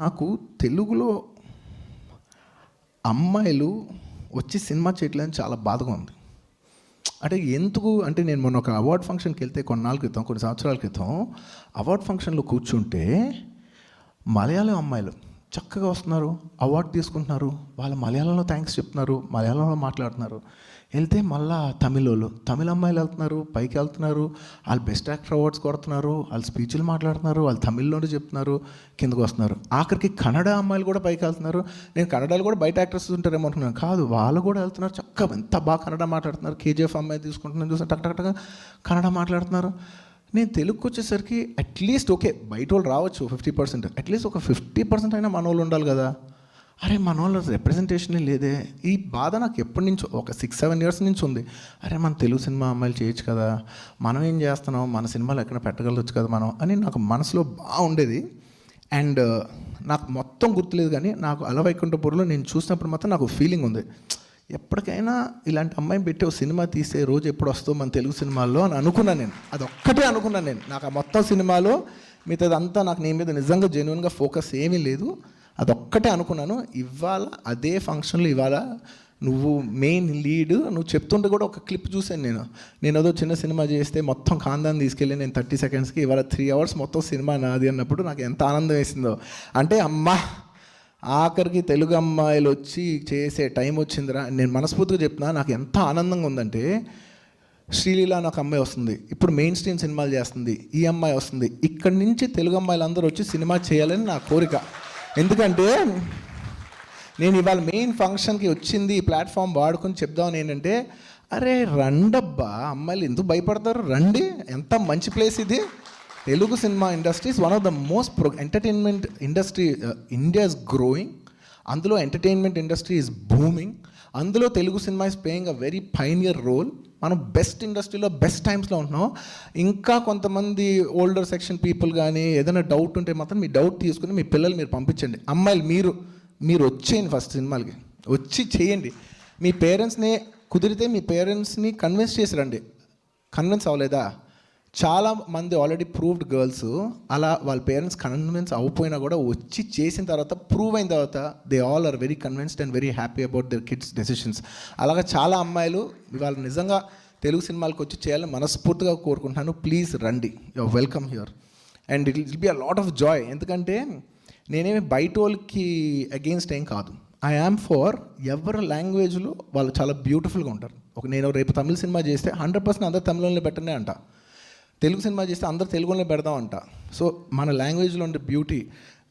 నాకు తెలుగులో అమ్మాయిలు వచ్చి సినిమా చేయట్లేదని చాలా బాధగా ఉంది. అంటే ఎందుకు అంటే నేను మొన్న ఒక అవార్డ్ ఫంక్షన్కి వెళ్తే కొన్నాళ్ళ క్రితం కొన్ని సంవత్సరాల క్రితం అవార్డ్ ఫంక్షన్లో కూర్చుంటే మలయాళం అమ్మాయిలు చక్కగా వస్తున్నారు అవార్డు తీసుకుంటున్నారు వాళ్ళ మలయాళంలో థ్యాంక్స్ చెప్తున్నారు మలయాళంలో మాట్లాడుతున్నారు. వెళ్తే మళ్ళా తమిళ వాళ్ళు తమిళ అమ్మాయిలు వెళ్తున్నారు పైకి వెళ్తున్నారు వాళ్ళు బెస్ట్ యాక్టర్ అవార్డ్స్ కొడుతున్నారు వాళ్ళు స్పీచ్లు మాట్లాడుతున్నారు వాళ్ళు తమిళ్ళోనే చెప్తున్నారు కిందకు వస్తున్నారు. ఆఖరికి కన్నడ అమ్మాయిలు కూడా పైకి వెళ్తున్నారు. నేను కన్నడలు కూడా బయట యాక్టర్స్ ఉంటారేమో అనుకున్నాను కాదు వాళ్ళు కూడా వెళ్తున్నారు చక్కగా. ఎంత బాగా కన్నడ మాట్లాడుతున్నారు. కేజీఎఫ్ అమ్మాయి తీసుకుంటున్నాను చూసి టక్ టక్ కన్నడ మాట్లాడుతున్నారు. నేను తెలుగుకి వచ్చేసరికి అట్లీస్ట్ ఓకే బయట వాళ్ళు రావచ్చు ఫిఫ్టీ పర్సెంట్ అట్లీస్ట్ ఒక ఫిఫ్టీ పర్సెంట్ అయినా మన వాళ్ళు ఉండాలి కదా. అరే మన వాళ్ళ రిప్రజెంటేషనే లేదే. ఈ బాధ నాకు ఎప్పటి నుంచో ఒక సిక్స్ సెవెన్ ఇయర్స్ నుంచి ఉంది. అరే మన తెలుగు సినిమా అమ్మాయిలు చేయొచ్చు కదా. మనం ఏం చేస్తున్నాం? మన సినిమాలు ఎక్కడ పెట్టగలవచ్చు కదా మనం అని నాకు మనసులో బాగుండేది అండ్ uh, నాకు మొత్తం గుర్తులేదు కానీ నాకు అలవైకుంఠపూర్లో నేను చూసినప్పుడు మాత్రం నాకు ఫీలింగ్ ఉంది. ఎప్పటికైనా ఇలాంటి అమ్మాయిని పెట్టి ఒక సినిమా తీసే రోజు ఎప్పుడు వస్తుందో మన తెలుగు సినిమాల్లో అని అనుకున్నాను నేను. అది ఒక్కటే అనుకున్నాను నేను. నాకు ఆ మొత్తం సినిమాలో మిగతాదంతా నాకు నీ మీద నిజంగా జెన్యున్గా ఫోకస్ ఏమీ లేదు. అదొక్కటే అనుకున్నాను. ఇవాళ అదే ఫంక్షన్లో ఇవాళ నువ్వు మెయిన్ లీడ్ నువ్వు చెప్తుంటే కూడా ఒక క్లిప్ చూశాను నేను. నేను ఏదో చిన్న సినిమా చేస్తే మొత్తం కాందాన్ని తీసుకెళ్ళి నేను థర్టీ సెకండ్స్కి ఇవాళ త్రీ అవర్స్ మొత్తం సినిమా నాది అన్నప్పుడు నాకు ఎంత ఆనందం వేసిందో. అంటే అమ్మా! ఆఖరికి తెలుగు అమ్మాయిలు వచ్చి చేసే టైం వచ్చిందిరా. నేను మనస్ఫూర్తిగా చెప్తున్నా నాకు ఎంత ఆనందంగా ఉందంటే శ్రీలీల అని ఒక అమ్మాయి వస్తుంది. ఇప్పుడు మెయిన్ స్ట్రీమ్ సినిమాలు చేస్తుంది. ఈ అమ్మాయి వస్తుంది. ఇక్కడి నుంచి తెలుగు అమ్మాయిలు అందరూ వచ్చి సినిమా చేయాలని నా కోరిక. ఎందుకంటే నేను ఇవాళ మెయిన్ ఫంక్షన్కి వచ్చింది ఈ ప్లాట్ఫామ్ వాడుకొని చెప్దామని ఏంటంటే అరే రండబ్బా అమ్మాయిలు ఎందుకు భయపడతారు? రండి. ఎంత మంచి ప్లేస్ ఇది. Telugu cinema industry is one of the most pro entertainment industry India is growing అందులో ఎంటర్టైన్మెంట్ ఇండస్ట్రీ ఇస్ బూమింగ్ అందులో Telugu cinema is playing a very pioneer role మనం బెస్ట్ ఇండస్ట్రీలో బెస్ట్ టైమ్స్లో ఉంటున్నాం. ఇంకా కొంతమంది ఓల్డర్ సెక్షన్ పీపుల్ కానీ ఏదైనా డౌట్ ఉంటే మాత్రం మీ డౌట్ తీసుకుని మీ పిల్లలు మీరు పంపించండి. అమ్మాయిలు మీరు మీరు వచ్చేయండి ఫస్ట్ సినిమాలకి. వచ్చి చేయండి. మీ పేరెంట్స్ని కుదిరితే మీ పేరెంట్స్ని కన్విన్స్ చేసి రండి. కన్విన్స్ అవ్వలేదా? చాలా మంది ఆల్రెడీ ప్రూవ్డ్ గర్ల్స్ అలా వాళ్ళ పేరెంట్స్ కన్విన్స్ అవ్వపోయినా కూడా వచ్చి చేసిన తర్వాత ప్రూవ్ అయిన తర్వాత they all are very convinced and very happy about their kids decisions అలాగా చాలా అమ్మాయిలు ఇవాళ నిజంగా తెలుగు సినిమాలకు వచ్చి చేయాలని మనస్ఫూర్తిగా కోరుకుంటున్నాను. ప్లీజ్ రండి. Your welcome here and it will be a lot of joy ఎందుకంటే నేనేమి బయట వాళ్ళకి అగెయిన్స్ట్ ఏం కాదు. ఐ యామ్ ఫర్ ఎవరి లాంగ్వేజ్లో వాళ్ళు చాలా బ్యూటిఫుల్గా ఉంటారు. ఒక నేను రేపు తమిళ సినిమా చేస్తే హండ్రెడ్ పర్సెంట్ అందరు తమిళంలో పెట్టనే అంట. తెలుగు సినిమా చేస్తే అందరు తెలుగులో పెడదామంట. సో మన లాంగ్వేజ్లో ఉండే బ్యూటీ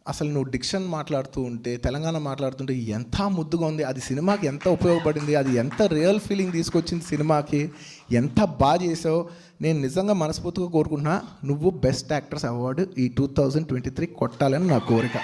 అసలు నువ్వు డిక్షన్ మాట్లాడుతూ ఉంటే తెలంగాణ మాట్లాడుతుంటే ఎంత ముద్దుగా ఉంది అది సినిమాకి ఎంత ఉపయోగపడింది అది ఎంత రియల్ ఫీలింగ్ తీసుకొచ్చింది సినిమాకి ఎంత బాగా చేసావు నేను నిజంగా మనస్ఫూర్తిగా కోరుకుంటున్నా నువ్వు బెస్ట్ యాక్టర్స్ అవార్డు ఈ టూ థౌజండ్ ట్వంటీ త్రీ కొట్టాలని నా కోరిక.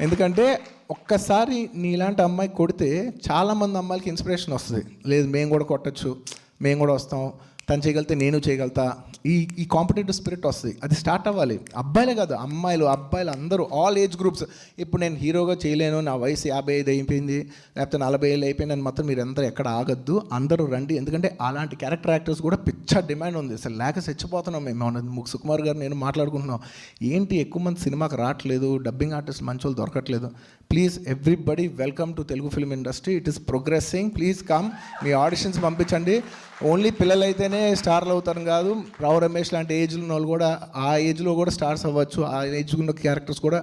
ఎందుకంటే ఒక్కసారి నీలాంటి అమ్మాయి కొడితే చాలామంది అమ్మాయిలకి ఇన్స్పిరేషన్ వస్తుంది. లేదు మేము కూడా కొట్టచ్చు. మేము కూడా వస్తాం. తను చేయగలితే నేను చేయగలుగుతా ఈ ఈ కాంపిటేటివ్ స్పిరిట్ వస్తుంది. అది స్టార్ట్ అవ్వాలి. అబ్బాయిలే కాదు అమ్మాయిలు అబ్బాయిలు అందరూ ఆల్ ఏజ్ గ్రూప్స్ ఇప్పుడు నేను హీరోగా చేయలేను నా వయసు యాభై ఐదు అయిపోయింది లేకపోతే నలభై ఏళ్ళు అయిపోయింది అని మాత్రం మీరు అందరూ ఎక్కడ ఆగద్దు. అందరూ రండి. ఎందుకంటే అలాంటి క్యారెక్టర్ యాక్టర్స్ కూడా పిచ్చ డిమాండ్ ఉంది. అసలు లేక చచ్చిపోతున్నాం మేము. మొన్న సుకుమార్ గారు నేను మాట్లాడుకుంటున్నాం. ఏంటి ఎక్కువ మంది సినిమాకి రావట్లేదు డబ్బింగ్ ఆర్టిస్ట్ మంచి వాళ్ళు దొరకట్లేదు. Please everybody welcome to Telugu film industry it is progressing please come me auditions పంపించండి. ఓన్లీ పిల్లలైతే అయితేనే స్టార్లు అవుతారు కాదు. రావు రమేష్ లాంటి ఏజ్లో ఉన్న వాళ్ళు కూడా ఆ ఏజ్లో కూడా స్టార్స్ అవ్వచ్చు. ఆ ఏజ్ ఉన్న క్యారెక్టర్స్ కూడా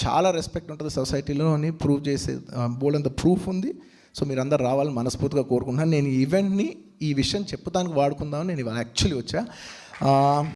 చాలా రెస్పెక్ట్ ఉంటుంది సొసైటీలో అని ప్రూవ్ చేసే బోల్డంత ప్రూఫ్ ఉంది. సో మీరు అందరు రావాలని మనస్ఫూర్తిగా కోరుకుంటున్నాను. నేను ఈ ఈవెంట్ని ఈ విషయం చెప్పుతానికి వాడుకుందామని నేను ఇవాళ యాక్చువల్లీ వచ్చా